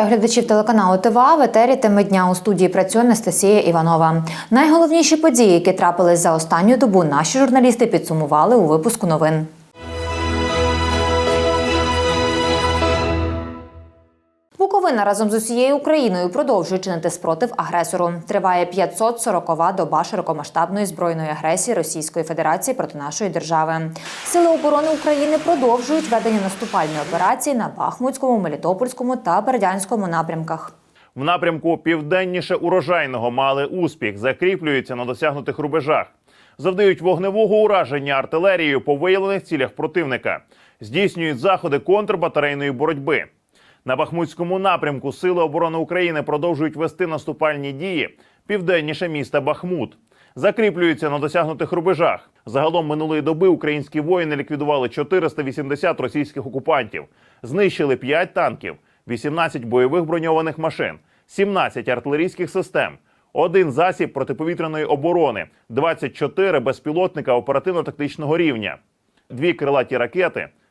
Вітаю глядачів телеканалу ТВА. В етері теми дня у студії працює Анастасія Іванова. Найголовніші події, які трапились за останню добу, наші журналісти підсумували у випуску новин. Буковина разом з усією Україною продовжує чинити спротив агресору. Триває 540-ва доба широкомасштабної збройної агресії Російської Федерації проти нашої держави. Сили оборони України продовжують ведення наступальної операції на Бахмутському, Мелітопольському та Бердянському напрямках. В напрямку південніше урожайного мали успіх, закріплюються на досягнутих рубежах, завдають вогневого ураження артилерією по виявлених цілях противника, здійснюють заходи контрбатарейної боротьби. На Бахмутському напрямку Сили оборони України продовжують вести наступальні дії південніше міста Бахмут. Закріплюються на досягнутих рубежах. Загалом минулої доби українські воїни ліквідували 480 російських окупантів, знищили 5 танків, 18 бойових броньованих машин, 17 артилерійських систем, один засіб протиповітряної оборони, 24 безпілотника оперативно-тактичного рівня, дві крилаті ракети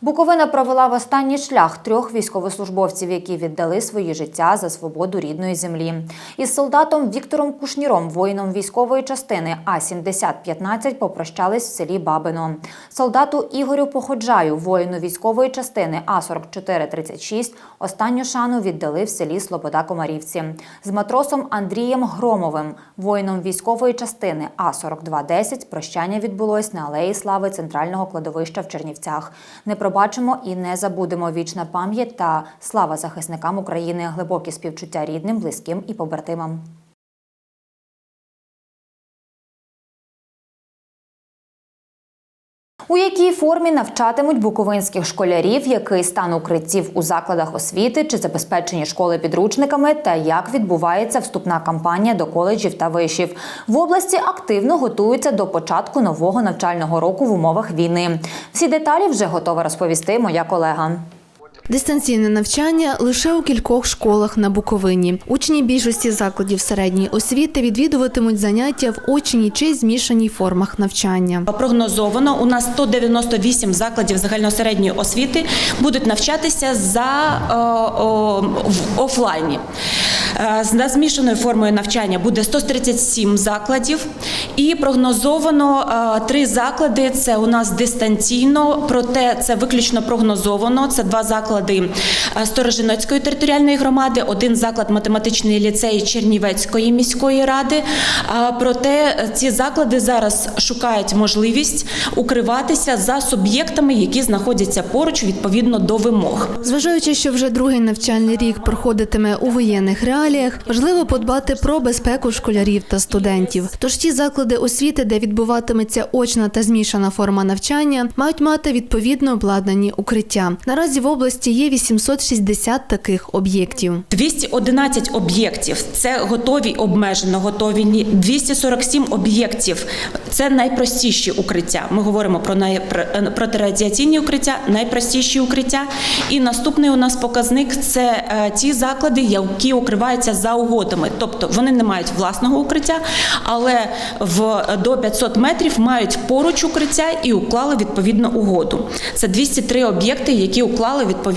Буковина провела в останній шлях трьох військовослужбовців, які віддали свої життя за свободу рідної землі. Із солдатом Віктором Кушніром, воїном військової частини А 7015 попрощались в селі Бабино. Солдату Ігорю Походжаю, воїну військової частини А 4436 останню шану віддали в селі Слобода Комарівці. З матросом Андрієм Громовим, воїном військової частини А 4210 прощання відбулось на алеї слави центрального кладовища в Чернівцях. Не пробачимо і не забудемо вічна пам'ять та слава захисникам України, глибокі співчуття рідним, близьким і побратимам. У якій формі навчатимуть буковинських школярів, який стан укриттів у закладах освіти чи забезпечені школи підручниками, та як відбувається вступна кампанія до коледжів та вишів в області активно готуються до початку нового навчального року в умовах війни. Всі деталі вже готова розповісти моя колега. Дистанційне навчання лише у кількох школах на Буковині. Учні більшості закладів середньої освіти відвідуватимуть заняття в очній чи змішаній формах навчання. Прогнозовано у нас 198 закладів загальносередньої освіти будуть навчатися за о, о, в офлайні. Е, За змішаною формою навчання буде 137 закладів, і прогнозовано е, три заклади. Це у нас дистанційно, проте це виключно прогнозовано. Це два заклади е, Сторожинецької територіальної громади, один заклад математичний ліцей Чернівецької міської ради. Проте е, ці заклади зараз шукають можливість укриватися за суб'єктами, які знаходяться поруч відповідно до вимог. Зважаючи, що вже другий навчальний рік проходитиме у воєнних реаліях, важливо подбати про безпеку школярів та студентів. Тож ті заклади освіти, де відбуватиметься очна та змішана форма навчання, мають мати відповідно обладнані укриття. Наразі в області є 860 таких об'єктів. 211 об'єктів це готові обмежено готові. 247 об'єктів це найпростіші укриття. Ми говоримо про най... е, протирадіаційні укриття, найпростіші укриття. І наступний у нас показник це е, ті заклади, які укриваються за угодами. Тобто вони не мають власного укриття, але в до 500 метрів мають поруч укриття і уклали відповідно угоду. Це 203 об'єкти, які уклали відповідно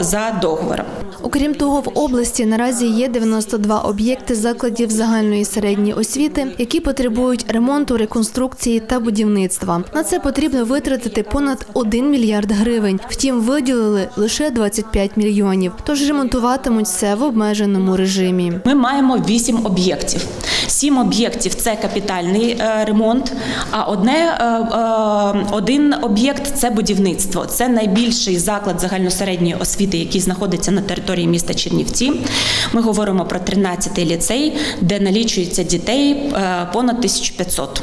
за договором. Окрім того, в області наразі є 92 об'єкти закладів загальної середньої освіти, які потребують ремонту, реконструкції та будівництва. На це потрібно витратити понад 1 мільярд гривень. Втім, виділили лише 25 мільйонів. Тож ремонтуватимуть все в обмеженому режимі. Ми маємо вісім об'єктів. Сім об'єктів це капітальний е, ремонт, а одне е, е, один об'єкт це будівництво. Це найбільший заклад загальносередньої освіти, який знаходиться на території міста Чернівці. Ми говоримо про 13-й ліцей, де налічується дітей е, понад 1500.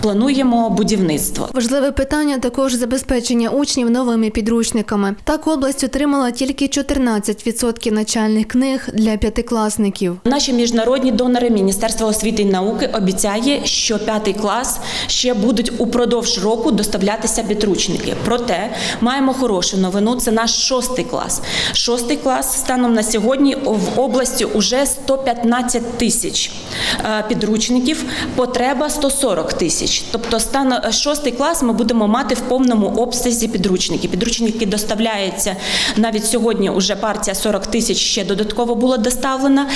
Плануємо будівництво. Важливе питання також забезпечення учнів новими підручниками. Так область отримала тільки 14% навчальних книг для дев'ятикласників. Наші міжнародні донори Міністерства освіти і науки обіцяє, що п'ятий клас ще будуть упродовж року доставлятися підручники. Проте маємо хорошу новину. Це наш шостий клас. Шостий клас станом на сьогодні в області уже 115 тисяч е, підручників. Потреба 140 тисяч. Тобто, стан е, шостий клас ми будемо мати в повному обсязі підручники. Підручники доставляються навіть сьогодні. Уже партія 40 тисяч ще додатково була доставлена.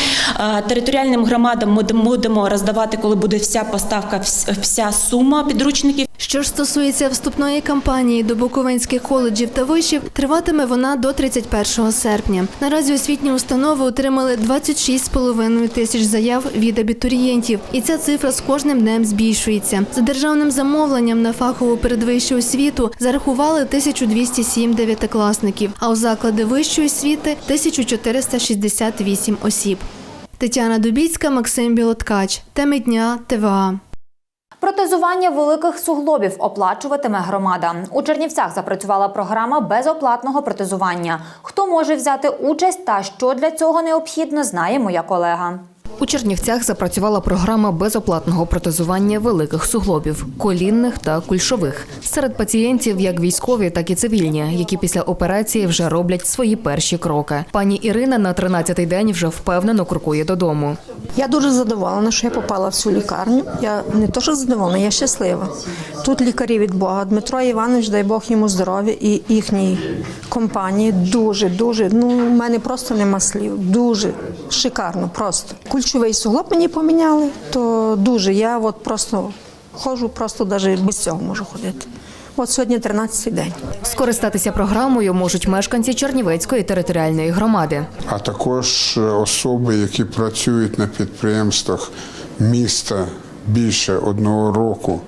Е, Територіальним громадам ми будемо роздавати, коли буде вся поставка, вся сума підручників. Що ж стосується вступної кампанії до буковинських коледжів та вишів, триватиме вона до 31 серпня. Наразі освітні установи отримали 26,5 тисяч заяв від абітурієнтів, і ця цифра з кожним днем збільшується. За державним замовленням на фахову передвищу освіту зарахували 1207 дев'ятикласників, а у заклади вищої освіти 1468 осіб. Тетяна Дубіцька, Максим Білоткач. Теми дня ТВА. Протезування великих суглобів оплачуватиме громада. У Чернівцях запрацювала програма безоплатного протезування. Хто може взяти участь та що для цього необхідно, знає моя колега. У Чернівцях запрацювала програма безоплатного протезування великих суглобів колінних та кульшових серед пацієнтів, як військові, так і цивільні, які після операції вже роблять свої перші кроки. Пані Ірина на 13-й день вже впевнено крокує додому. Я дуже задоволена, що я попала в цю лікарню. Я не то, що задоволена, я щаслива. Тут лікарі від Бога. Дмитро Іванович, дай Бог йому здоров'я і їхній компанії дуже, дуже. Ну, в мене просто нема слів. Дуже шикарно, просто. Кульчовий суглоб мені поміняли, то дуже. Я от просто ходжу, просто навіть без цього можу ходити. От сьогодні 13-й день. Скористатися програмою можуть мешканці Чернівецької територіальної громади. а також е, особи, які працюють на підприємствах міста більше одного року.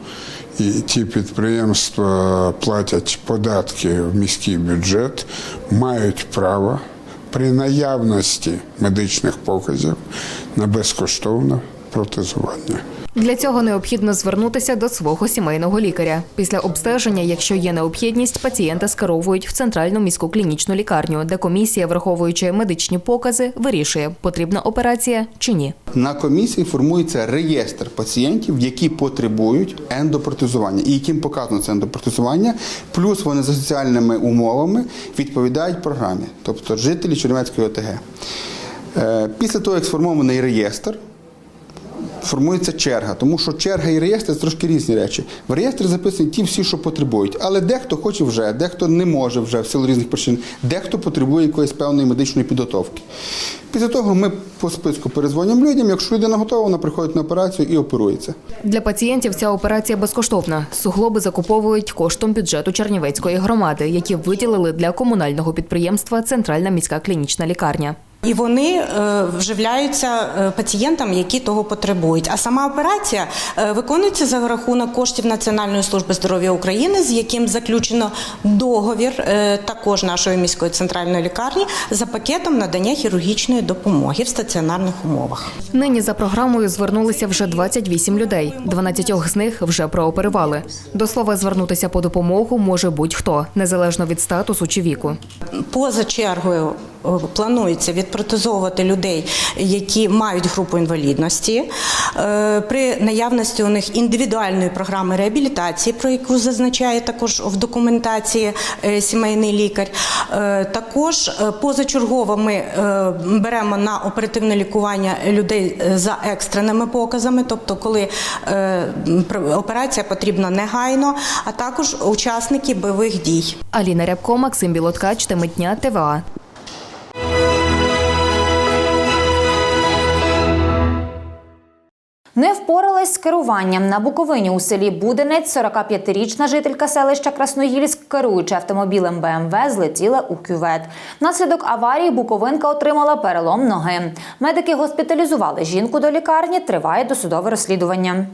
І ті підприємства платять податки в міський бюджет, мають право при наявності медичних показів на безкоштовне протезування. Для цього необхідно звернутися до свого сімейного лікаря. Після обстеження, якщо є необхідність, пацієнта скеровують в центральну міську клінічну лікарню, де комісія, враховуючи медичні покази, вирішує, потрібна операція чи ні. На комісії формується реєстр пацієнтів, які потребують ендопротезування і яким показано це ендопротезування, плюс вони за соціальними умовами відповідають програмі, тобто жителі Чернівецької ОТГ. Е, Після того, як сформований реєстр, формується черга, тому що черга і реєстр це трошки різні речі. В реєстрі записані ті всі, що потребують, але дехто хоче вже, дехто не може вже в силу різних причин, дехто потребує якоїсь певної медичної підготовки. Після того ми по списку перезвонимо людям. Якщо людина готова, вона приходить на операцію і оперується. Для пацієнтів ця операція безкоштовна. Суглоби закуповують коштом бюджету Чернівецької громади, які виділили для комунального підприємства Центральна міська клінічна лікарня. І вони е, вживляються е, пацієнтам, які того потребують. А сама операція е, виконується за рахунок коштів Національної служби здоров'я України, з яким заключено договір також нашої міської центральної лікарні за пакетом надання хірургічної допомоги в стаціонарних умовах. Нині за програмою звернулися вже 28 людей. 12 з них вже прооперували. До слова, звернутися по допомогу може будь-хто, незалежно від статусу чи віку. Поза чергою планується відпротезовувати людей, які мають групу інвалідності. Е, При наявності у них індивідуальної програми реабілітації, про яку зазначає також в документації е, сімейний лікар. Е, Також е, позачергово ми е, беремо на оперативне лікування людей е, за екстреними показами, тобто коли е, операція потрібна негайно, а також учасники бойових дій. Аліна Рябко, Максим Білоткач, теми дня ТВА. Не впоралась з керуванням на Буковині у селі Буденець. 45-річна жителька селища Красноїльськ, керуючи автомобілем БМВ, злетіла у кювет. Наслідок аварії Буковинка отримала перелом ноги. Медики госпіталізували жінку до лікарні. Триває досудове розслідування.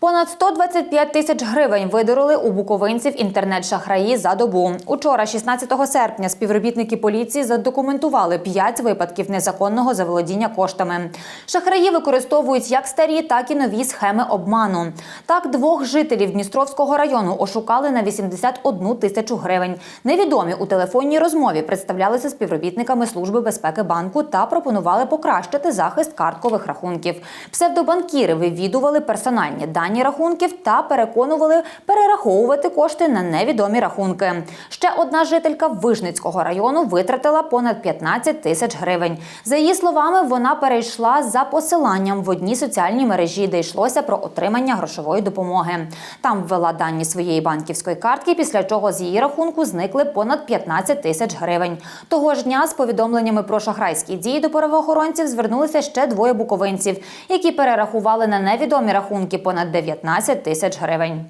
Понад 125 тисяч гривень видорили у буковинців інтернет-шахраї за добу. Учора, 16 серпня, співробітники поліції задокументували 5 випадків незаконного заволодіння коштами. Шахраї використовують як старі, так і нові схеми обману. Так, двох жителів Дністровського району ошукали на 81 тисячу гривень. Невідомі у телефонній розмові представлялися співробітниками Служби безпеки банку та пропонували покращити захист карткових рахунків. Псевдобанкіри вивідували персональні дані рахунків та переконували перераховувати кошти на невідомі рахунки. Ще одна жителька Вижницького району витратила понад 15 тисяч гривень. За її словами, вона перейшла за посиланням в одній соціальній мережі, де йшлося про отримання грошової допомоги. Там ввела дані своєї банківської картки, після чого з її рахунку зникли понад 15 тисяч гривень. Того ж дня з повідомленнями про шахрайські дії до правоохоронців звернулися ще двоє буковинців, які перерахували на невідомі рахунки понад 19 тисяч гривень.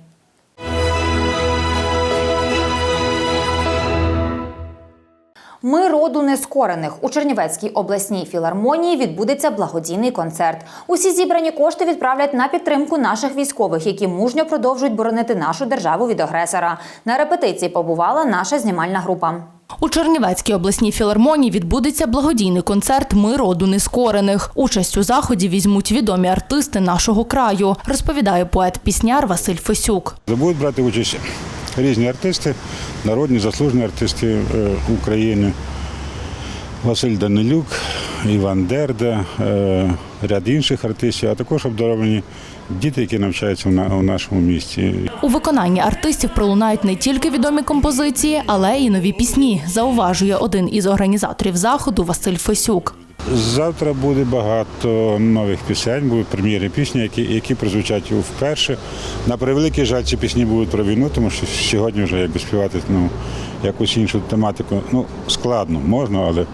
Ми роду нескорених у Чернівецькій обласній філармонії відбудеться благодійний концерт. Усі зібрані кошти відправлять на підтримку наших військових, які мужньо продовжують боронити нашу державу від агресора. На репетиції побувала наша знімальна група. У Чернівецькій обласній філармонії відбудеться благодійний концерт Ми роду нескорених. Участь у заході візьмуть відомі артисти нашого краю, розповідає поет-пісняр Василь Фесюк. Будуть брати участь різні артисти, народні, заслужені артисти е, України. Василь Данилюк, Іван Дерда, е, ряд інших артистів, а також обдаровані діти, які навчаються в нашому місті. У виконанні артистів пролунають не тільки відомі композиції, але й нові пісні, зауважує один із організаторів заходу Василь Фесюк. Завтра буде багато нових пісень, будуть прем'єри пісні, які, які прозвучать вперше. На превеликий жаль, ці пісні будуть про війну, тому що сьогодні вже якби співати ну, якусь іншу тематику. Ну, складно, можна, але,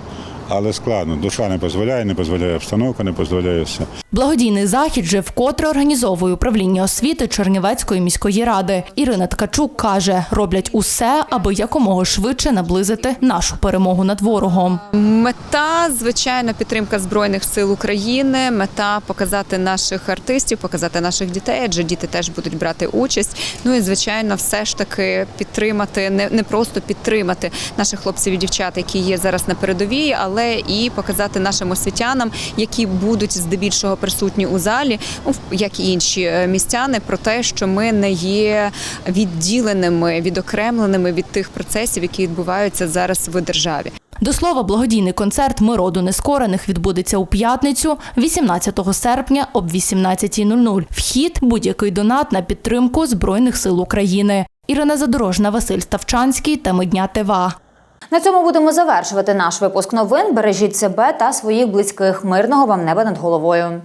але складно. Душа не дозволяє, не дозволяє обстановка, не дозволяє все. Благодійний захід же вкотре організовує управління освіти Чернівецької міської ради. Ірина Ткачук каже, роблять усе, аби якомога швидше наблизити нашу перемогу над ворогом. Мета, звичайно, підтримка збройних сил України. Мета показати наших артистів, показати наших дітей, адже діти теж будуть брати участь. Ну і звичайно, все ж таки підтримати, не, не просто підтримати наших хлопців і дівчат, які є зараз на передовій, але і показати нашим освітянам, які будуть здебільшого присутні у залі, ну як і інші е, містяни, про те, що ми не є відділеними, відокремленими від тих процесів, які відбуваються зараз в державі. До слова, благодійний концерт Ми роду нескорених відбудеться у п'ятницю, 18 серпня об 18.00. Вхід будь-який донат на підтримку Збройних сил України. Ірина Задорожна, Василь Ставчанський та Медня ТВА. На цьому будемо завершувати наш випуск новин. Бережіть себе та своїх близьких. Мирного вам неба над головою.